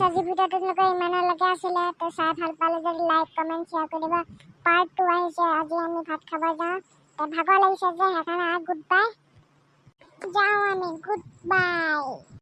গাইছ আজি ভিডিঅ'টো মোক ইমানলৈকে আছিলে তো চাই ভাল পালে যদি লাইক কমেণ্ট শ্বেয়াৰ কৰি দিবা। পাৰ্ট টু আহিছে আজি আমি ভাত খাব যাওঁ। তো ভাগৰ লাগিছে যে সেইকাৰণে গুড বাই যাওঁ আমি গুড বাই